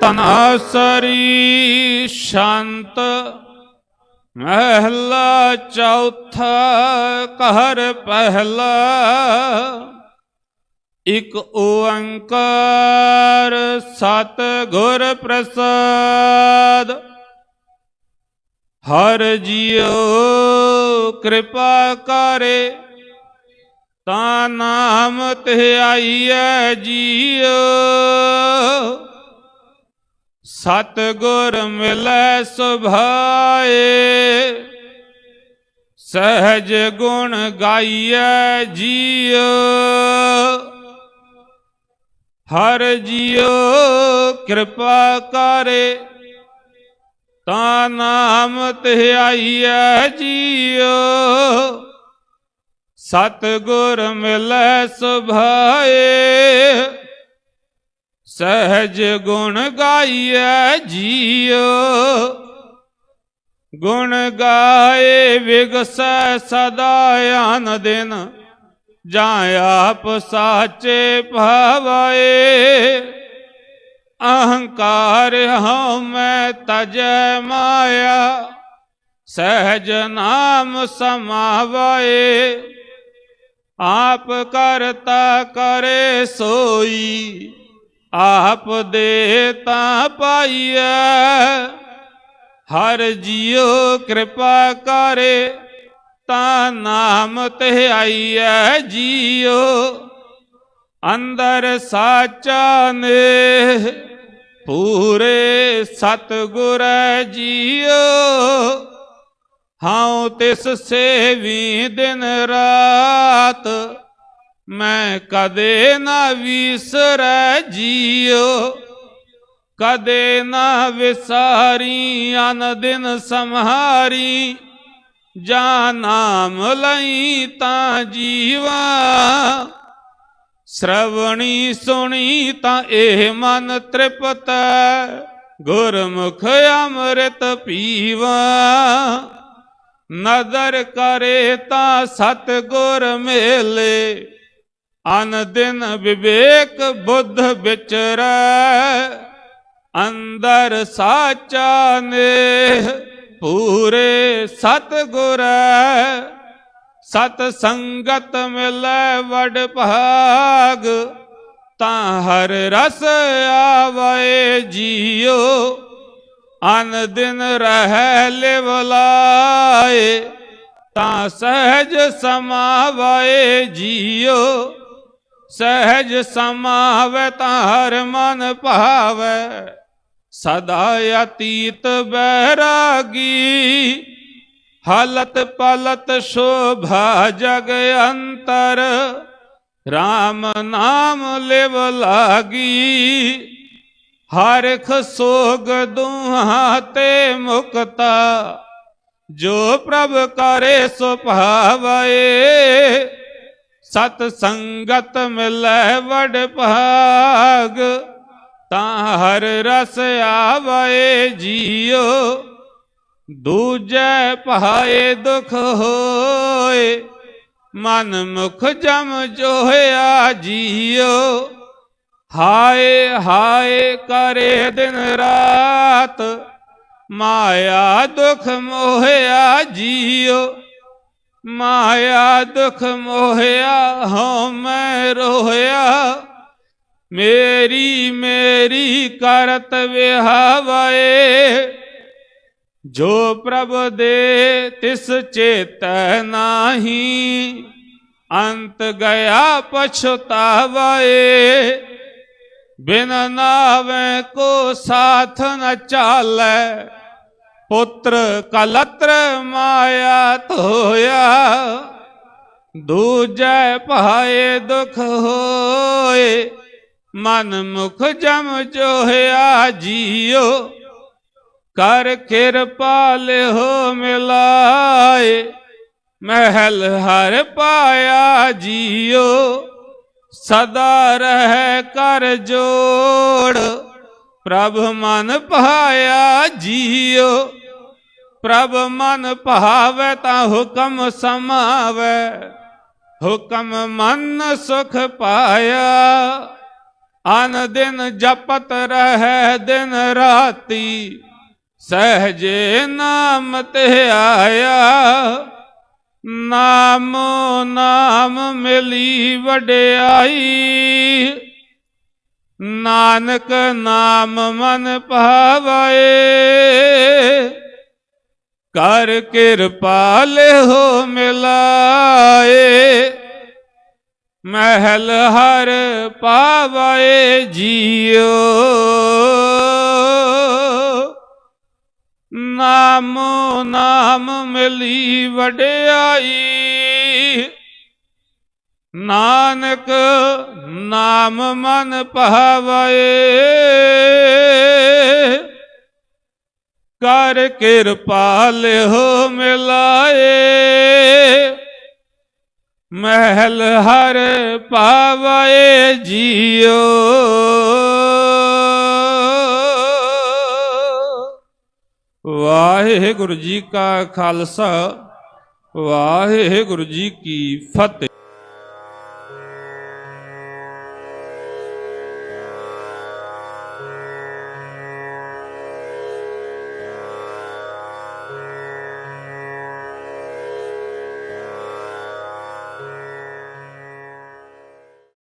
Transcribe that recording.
ਤਨਾਸਰੀ ਸ਼ਾਂਤ ਮਹਿਲਾ ਚੌਥਾ ਘਰ ਪਹਿਲਾ ਇਕ ਓੰਕਾਰ ਸਤ ਗੁਰ ਪ੍ਰਸਾਦ। ਹਰ ਜੀਉ ਕਿਰਪਾ ਕਰੇ, ਤਾਂ ਨਾਮ ਧਿਆਈਐ ਜੀਉ। ਸਤ ਗੁਰ ਮਿਲੈ ਸੁਭਾਏ। ਸਹਿਜ ਗੁਣ ਗਾਈਐ ਜੀਉ। ਹਰ ਜੀਉ ਕਿਰਪਾ ਕਰੇ, ਤਾਂ ਨਾਮ ਧਿਆਈਐ ਜੀਉ। ਸਤ ਗੁਰ ਮਿਲੈ ਸੁਭਾਏ। ਸਹਿਜ ਗੁਣ ਗਾਈਐ ਜੀਉ। ਗੁਣ ਗਾਏ ਵਿਗਸੈ ਸਦਾ ਆਨ ਦਿਨ। ਜਾਂ ਆਪ ਸਾਚੇ ਭਾਵਾਏ। ਅਹੰਕਾਰ ਹਉ ਮੈਂ ਤਜੈ ਮਾਇਆ। ਸਹਿਜ ਨਾਮ ਸਮਾਵਾਏ। ਆਪ ਕਰਤਾ ਕਰੇ ਸੋਈ। ਆਪ ਦੇ ਤਾਂ ਪਾਈਐ। ਹਰ ਜੀਉ ਕਿਰਪਾ ਕਰੇ, ਤਾਂ ਨਾਮ ਤੇ ਧਿਆਈਐ ਜੀਉ। ਅੰਦਰ ਸਾਚਾ ਨੇ ਪੂਰੇ ਸਤਿਗੁਰ ਜੀਉ। ਹਉ ਤਿਸ ਸੇਵੀ ਦਿਨ ਰਾਤ ਮੈਂ ਕਦੇ ਨਾ ਵਿਸਰੈ ਜੀਉ ਕਦੇ ਨਾ ਵਿਸਾਰੀ, ਅਨ ਦਿਨ ਸੰਹਾਰੀ, ਜਾ ਨਾਮ ਲਈ ਤਾਂ ਜੀਵਾ। ਸ਼ਰਵਣੀ ਸੁਣੀ ਤਾਂ ਇਹ ਮਨ ਤ੍ਰਿਪਤ ਗੁਰਮੁਖ ਅੰਮ੍ਰਿਤ ਪੀਵਾ। ਨਦਰ ਕਰੇ ਤਾਂ ਸਤ ਗੁਰ ਮੇਲੇ ਅਨ ਦਿਨ ਵਿਵੇਕ ਬੁੱਧ ਵਿਚਰੈ, ਅੰਦਰ ਸਾਚਾ ਨੇ ਪੂਰੇ ਸਤ ਗੁਰ ਸਤ ਸੰਗਤ ਮਿਲੈ ਵਡ ਭਾਗ, ਤਾਂ ਹਰ ਰਸ ਆਵੇ ਜੀਓ ਅਨ ਦਿਨ ਰਹਿ ਲਿਵਲਾਏ ਤਾਂ ਸਹਿਜ ਸਮਾਵੇ ਜੀਓ ਸਹਿਜ ਸਮਾਵੇ ਤਾਂ ਹਰ ਮਨ ਭਾਵੇ, ਸਦਾ ਅਤੀਤ ਬੈਰਾਗੀ। ਹਲਤ ਪਲਤ ਸ਼ੋਭਾ ਜਗ ਅੰਤਰ RAM ਨਾਮ ਲਿਵ ਲਾਗੀ। ਹਰਖ ਸੋਗ ਦੁਹਾ ਤੇ ਮੁਕਤਾ, ਜੋ ਪ੍ਰਭ ਕਰੇ ਸੋ ਸਤ ਸੰਗਤ ਮਿਲੈ ਵਡ ਭਾਗ, ਤਾਂ ਹਰ ਰਸ ਆਵੇ ਜੀਉ, ਦੂਜੈ ਪਹਾਏ ਦੁਖ ਹੋਏ, ਮਨ ਮੁਖ ਜਮ ਜੋਹਿਆ ਜੀਉ, ਹਾਏ ਹਾਏ ਕਰੇ ਦਿਨ ਰਾਤ, ਮਾਇਆ ਦੁਖ ਮੋਹਿਆ ਜੀਉ। ਮਾਇਆ ਦੁਖ ਮੋਹਿਆ, ਹਉ ਮੈਂ ਰੋਹਿਆ। ਮੇਰੀ ਮੇਰੀ ਕਰਤ ਵਿਹਾਵੇ। ਜੋ ਪ੍ਰਭ ਦੇ ਤਿਸ ਚੇਤੈ ਨਾਹੀ, ਅੰਤ ਗਿਆ ਪਛਤਾਵੇ। ਬਿਨ ਨਾਵੇਂ ਕੋ ਸਾਥ ਨ ਚਾਲੈ। ਪੁੱਤਰ ਕਲਤਰ ਮਾਇਆ ਧੋਇਆ, ਦੂਜੈ ਭਾਏ ਦੁਖ ਹੋਏ, ਮਨ ਮੁਖ ਜਮ ਜੋਹਿਆ ਜੀਓ, ਕਰ ਕਿਰਪਾ ਲਿਓ ਮਿਲਾਏ, ਮਹਿਲ ਹਰ ਪਾਇਆ ਜੀਓ, ਸਦਾ ਰਹਿ ਕਰ ਜੋੜ, ਪ੍ਰਭ ਮਨ ਪਾਇਆ ਜੀਓ। ਪ੍ਰਭ ਮਨ ਭਾਵੇ ਤਾਂ ਹੁਕਮ ਸਮਾਵੇ, ਹੁਕਮ ਮਨ ਸੁਖ ਪਾਇਆ। ਅਨ ਦਿਨ ਜਪਤ ਰਹਿ ਦਿਨ ਰਾਤੀ, ਸਹਜੇ ਨਾਮ ਤੇ ਆਇਆ। ਨਾਮ ਨਾਮ ਮਿਲੀ ਵਡਿਆਈ, ਨਾਨਕ ਨਾਮ ਮਨ ਭਾਵਾਏ ਕਰ ਕਿਰਪਾਲ ਹੋ ਮਿਲਾਏ। ਮਹਿਲ ਹਰ ਪਾਵਾਏ ਜੀਓ। ਨਾਮ ਨਾਮ ਮਿਲੀ ਵਡਿਆਈ। ਨਾਨਕ ਨਾਮ ਮਨ ਭਾਵਾਏ। ਕਰ ਕਿਰਪਾਲ ਹੋ ਮਿਲਾਏ। ਮਹਿਲ ਹਰ ਪਾਵਾਏ ਜੀਓ। ਵਾਹਿਗੁਰੂ ਜੀ ਕਾ ਖਾਲਸਾ, ਵਾਹਿਗੁਰੂ ਜੀ ਕੀ ਫਤਿਹ।